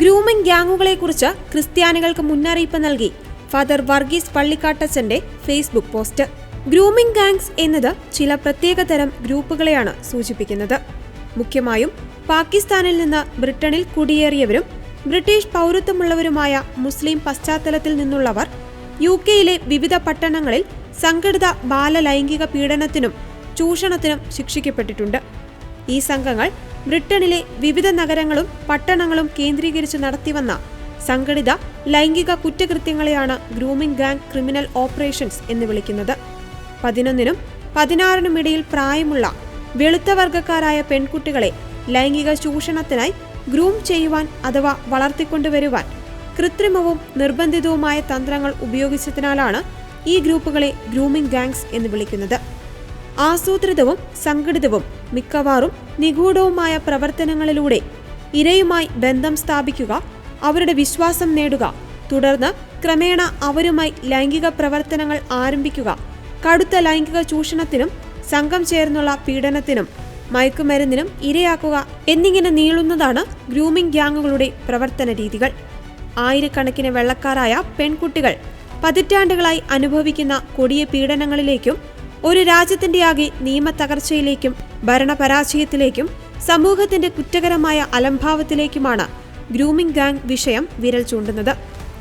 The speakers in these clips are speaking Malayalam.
ഗ്രൂമിംഗ് ഗ്യാങ്ങുകളെക്കുറിച്ച് ക്രിസ്ത്യാനികൾക്ക് മുന്നറിയിപ്പ് നൽകി. ഫാദർ വർഗീസ് പള്ളിക്കാട്ടച്ചന്റെ ഫേസ്ബുക്ക് പോസ്റ്റ്. ഗ്രൂമിംഗ് ഗാങ്സ് എന്നത് ചില പ്രത്യേകതരം ഗ്രൂപ്പുകളെയാണ് സൂചിപ്പിക്കുന്നത്. മുഖ്യമായും പാകിസ്ഥാനിൽ നിന്ന് ബ്രിട്ടനിൽ കുടിയേറിയവരും ബ്രിട്ടീഷ് പൗരത്വമുള്ളവരുമായ മുസ്ലിം പശ്ചാത്തലത്തിൽ നിന്നുള്ളവർ യു കെയിലെ വിവിധ പട്ടണങ്ങളിൽ സംഘടിത ബാലലൈംഗിക പീഡനത്തിനും ചൂഷണത്തിനും ശിക്ഷിക്കപ്പെട്ടിട്ടുണ്ട്. ഈ സംഘങ്ങൾ ബ്രിട്ടനിലെ വിവിധ നഗരങ്ങളും പട്ടണങ്ങളും കേന്ദ്രീകരിച്ച് നടത്തിവന്ന സംഘടിത ലൈംഗിക കുറ്റകൃത്യങ്ങളെയാണ് ഗ്രൂമിംഗ് ഗാങ് ക്രിമിനൽ ഓപ്പറേഷൻസ് എന്ന് വിളിക്കുന്നത്. പതിനൊന്നിനും പതിനാറിനും ഇടയിൽ പ്രായമുള്ള വെളുത്ത വർഗക്കാരായ പെൺകുട്ടികളെ ലൈംഗിക ചൂഷണത്തിനായി ഗ്രൂം ചെയ്യുവാൻ അഥവാ വളർത്തിക്കൊണ്ടുവരുവാൻ കൃത്രിമവും നിർബന്ധിതവുമായ തന്ത്രങ്ങൾ ഉപയോഗിച്ചതിനാലാണ് ഈ ഗ്രൂപ്പുകളെ ഗ്രൂമിംഗ് ഗാങ്സ് എന്ന് വിളിക്കുന്നത്. ആസൂത്രിതവും സംഘടിതവും മിക്കവാറും നിഗൂഢവുമായ പ്രവർത്തനങ്ങളിലൂടെ ഇരയുമായി ബന്ധം സ്ഥാപിക്കുക അവരുടെ വിശ്വാസം നേടുക തുടർന്ന് ക്രമേണ അവരുമായി ലൈംഗിക പ്രവർത്തനങ്ങൾ ആരംഭിക്കുക കടുത്ത ലൈംഗിക ചൂഷണത്തിനും സംഘം ചേർന്നുള്ള പീഡനത്തിനും മയക്കുമരുന്നിനും ഇരയാക്കുക എന്നിങ്ങനെ നീളുന്നതാണ് ഗ്രൂമിംഗ് ഗ്യാങ്ങുകളുടെ പ്രവർത്തന രീതികൾ. ആയിരക്കണക്കിന് വെള്ളക്കാരായ പെൺകുട്ടികൾ പതിറ്റാണ്ടുകളായി അനുഭവിക്കുന്ന കൊടിയ പീഡനങ്ങളിലേക്കും ഒരു രാജ്യത്തിന്റെ ആകെ നിയമത്തകർച്ചയിലേക്കും ഭരണപരാജയത്തിലേക്കും സമൂഹത്തിന്റെ കുറ്റകരമായ അലംഭാവത്തിലേക്കുമാണ് ഗ്രൂമിംഗ് ഗാങ് വിഷയം വിരൽ ചൂണ്ടുന്നത്.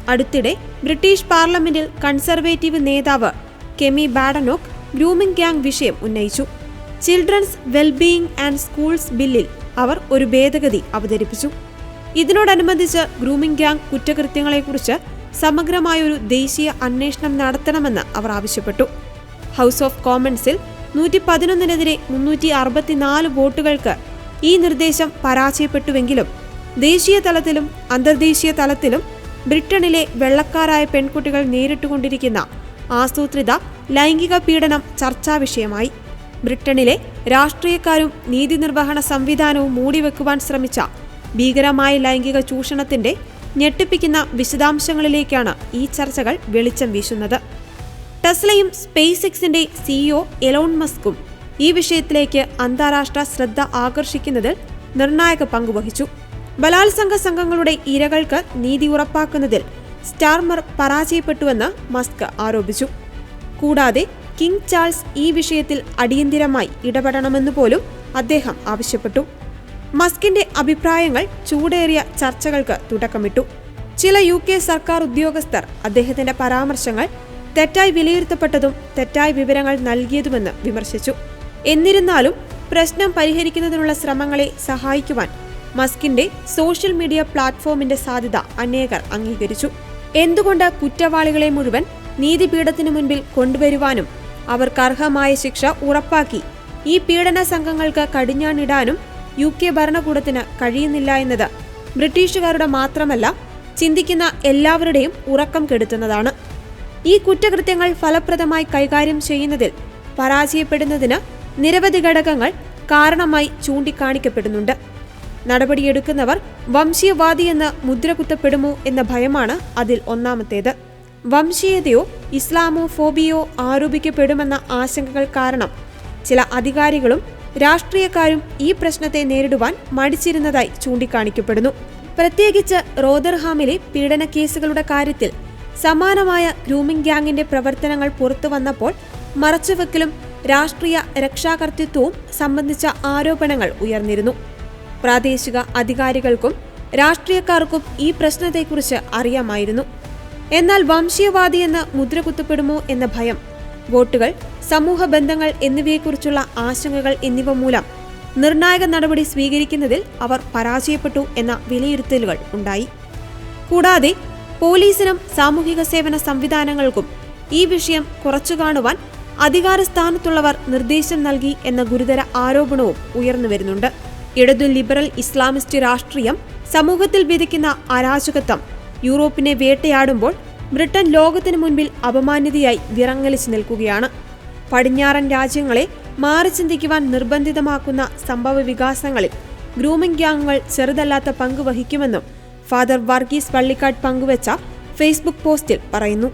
അടുത്തിടെ ബ്രിട്ടീഷ് പാർലമെന്റിൽ കൺസർവേറ്റീവ് നേതാവ് കെമി ബാഡനോക്ക് ഗ്രൂമിംഗ് ഗാങ് വിഷയം ഉന്നയിച്ചു. ചിൽഡ്രൻസ് വെൽബീയിങ് ആൻഡ് സ്കൂൾസ് ബില്ലിൽ അവർ ഒരു ഭേദഗതി അവതരിപ്പിച്ചു. ഇതിനോടനുബന്ധിച്ച് ഗ്രൂമിംഗ് ഗാങ് കുറ്റകൃത്യങ്ങളെക്കുറിച്ച് സമഗ്രമായൊരു ദേശീയ അന്വേഷണം നടത്തണമെന്ന് അവർ ആവശ്യപ്പെട്ടു. ഹൗസ് ഓഫ് കോമൺസിൽ നൂറ്റി പതിനൊന്നിനെതിരെ മുന്നൂറ്റി അറുപത്തിനാല് വോട്ടുകൾക്ക് ഈ നിർദ്ദേശം പരാജയപ്പെട്ടുവെങ്കിലും ദേശീയ തലത്തിലും അന്തർദേശീയ തലത്തിലും ബ്രിട്ടനിലെ വെള്ളക്കാരായ പെൺകുട്ടികൾ നേരിട്ടുകൊണ്ടിരിക്കുന്ന ആസൂത്രിത ലൈംഗിക പീഡനം ചർച്ചാ വിഷയമായി. ബ്രിട്ടനിലെ രാഷ്ട്രീയക്കാരും നീതി നിർവഹണ സംവിധാനവും മൂടിവെക്കുവാൻ ശ്രമിച്ച ഭീകരമായ ലൈംഗിക ചൂഷണത്തിന്റെ ഞെട്ടിപ്പിക്കുന്ന വിശദാംശങ്ങളിലേക്കാണ് ഈ ചർച്ചകൾ വെളിച്ചം വീശുന്നത്. ടെസ്ലയും സ്പേസ് എക്സിന്റെ സിഇഒ എലോൺ മസ്കും ഈ വിഷയത്തിലേക്ക് അന്താരാഷ്ട്ര ശ്രദ്ധ ആകർഷിക്കുന്നതിൽ നിർണായക പങ്കുവഹിച്ചു ബലാത്സംഗ സംഘങ്ങളുടെ ഇരകൾക്ക് നീതി ഉറപ്പാക്കുന്നതിൽ സ്റ്റാർമർ പരാജയപ്പെട്ടുവെന്ന് മസ്ക് ആരോപിച്ചു. കൂടാതെ കിങ് ചാൾസ് ഈ വിഷയത്തിൽ അടിയന്തിരമായി ഇടപെടണമെന്ന് പോലും അദ്ദേഹം ആവശ്യപ്പെട്ടു. മസ്കിന്റെ അഭിപ്രായങ്ങൾ ചൂടേറിയ ചർച്ചകൾക്ക് തുടക്കമിട്ടു. ചില യു കെ സർക്കാർ ഉദ്യോഗസ്ഥർ അദ്ദേഹത്തിന്റെ പരാമർശങ്ങൾ തെറ്റായി വിലയിരുത്തപ്പെട്ടതും തെറ്റായി വിവരങ്ങൾ നൽകിയതുമെന്ന് വിമർശിച്ചു. എന്നിരുന്നാലും പ്രശ്നം പരിഹരിക്കുന്നതിനുള്ള ശ്രമങ്ങളെ സഹായിക്കുവാൻ മസ്കിന്റെ സോഷ്യൽ മീഡിയ പ്ലാറ്റ്ഫോമിന്റെ സാധ്യത അനേകർ അംഗീകരിച്ചു. എന്തുകൊണ്ട് കുറ്റവാളികളെ മുഴുവൻ നീതിപീഠത്തിനു മുൻപിൽ കൊണ്ടുവരുവാനും അവർക്ക് അർഹമായ ശിക്ഷ ഉറപ്പാക്കി ഈ പീഡന സംഘങ്ങൾക്ക് കടിഞ്ഞാണിടാനും യു കെ ഭരണകൂടത്തിന് കഴിയുന്നില്ല എന്നത് ബ്രിട്ടീഷുകാരുടെ മാത്രമല്ല ചിന്തിക്കുന്ന എല്ലാവരുടെയും ഉറക്കം കെടുത്തുന്നതാണ്. ഈ കുറ്റകൃത്യങ്ങൾ ഫലപ്രദമായി കൈകാര്യം ചെയ്യുന്നതിൽ പരാജയപ്പെടുന്നതിന് നിരവധി ഘടകങ്ങൾ കാരണമായി ചൂണ്ടിക്കാണിക്കപ്പെടുന്നുണ്ട്. നടപടിയെടുക്കുന്നവർ വംശീയവാദിയെന്ന് മുദ്രകുത്തപ്പെടുമോ എന്ന ഭയമാണ് അതിൽ ഒന്നാമത്തേത്. വംശീയതയോ ഇസ്ലാമോ ഫോബിയോ ആരോപിക്കപ്പെടുമെന്ന ആശങ്കകൾ കാരണം ചില അധികാരികളും രാഷ്ട്രീയക്കാരും ഈ പ്രശ്നത്തെ നേരിടുവാൻ മടിച്ചിരുന്നതായി ചൂണ്ടിക്കാണിക്കപ്പെടുന്നു. പ്രത്യേകിച്ച് റോദർഹാമിലെ പീഡന കേസുകളുടെ കാര്യത്തിൽ സമാനമായ ഗ്രൂമിംഗ് ഗ്യാങ്ങിന്റെ പ്രവർത്തനങ്ങൾ പുറത്തു വന്നപ്പോൾ മറച്ചുവെക്കലും രാഷ്ട്രീയ രക്ഷാകർത്തൃത്വവും സംബന്ധിച്ച ആരോപണങ്ങൾ ഉയർന്നിരുന്നു. പ്രാദേശിക അധികാരികൾക്കും രാഷ്ട്രീയക്കാർക്കും ഈ പ്രശ്നത്തെക്കുറിച്ച് അറിയാമായിരുന്നു. എന്നാൽ വംശീയവാദിയെന്ന് മുദ്രകുത്തപ്പെടുമോ എന്ന ഭയം വോട്ടുകൾ സമൂഹ ബന്ധങ്ങൾ എന്നിവയെക്കുറിച്ചുള്ള ആശങ്കകൾ എന്നിവ മൂലം നിർണായക നടപടി സ്വീകരിക്കുന്നതിൽ അവർ പരാജയപ്പെട്ടു എന്ന വിലയിരുത്തലുകൾ ഉണ്ടായി. കൂടാതെ പോലീസിനും സാമൂഹിക സേവന സംവിധാനങ്ങൾക്കും ഈ വിഷയം കുറച്ചു കാണുവാൻ അധികാര സ്ഥാനത്തുള്ളവർ നിർദ്ദേശം നൽകി എന്ന ഗുരുതര ആരോപണവും ഉയർന്നു വരുന്നുണ്ട്. ഇടതു ലിബറൽ ഇസ്ലാമിസ്റ്റ് രാഷ്ട്രീയം സമൂഹത്തിൽ വിധിക്കുന്ന അരാജകത്വം യൂറോപ്പിനെ വേട്ടയാടുമ്പോൾ ബ്രിട്ടൻ ലോകത്തിനു മുൻപിൽ അപമാന്യതയായി വിറങ്ങലിച്ചു നിൽക്കുകയാണ്. പടിഞ്ഞാറൻ രാജ്യങ്ങളെ മാറി ചിന്തിക്കുവാൻ നിർബന്ധിതമാക്കുന്ന സംഭവ വികാസങ്ങളിൽ ഗ്രൂമിംഗ് ഗ്യാങ്ങുകൾ ചെറുതല്ലാത്ത പങ്ക് വഹിക്കുമെന്നും ഫാദർ വർഗീസ് വള്ളിക്കാട് പങ്കുവച്ച ഫേസ്ബുക്ക് പോസ്റ്റിൽ പറയുന്നു.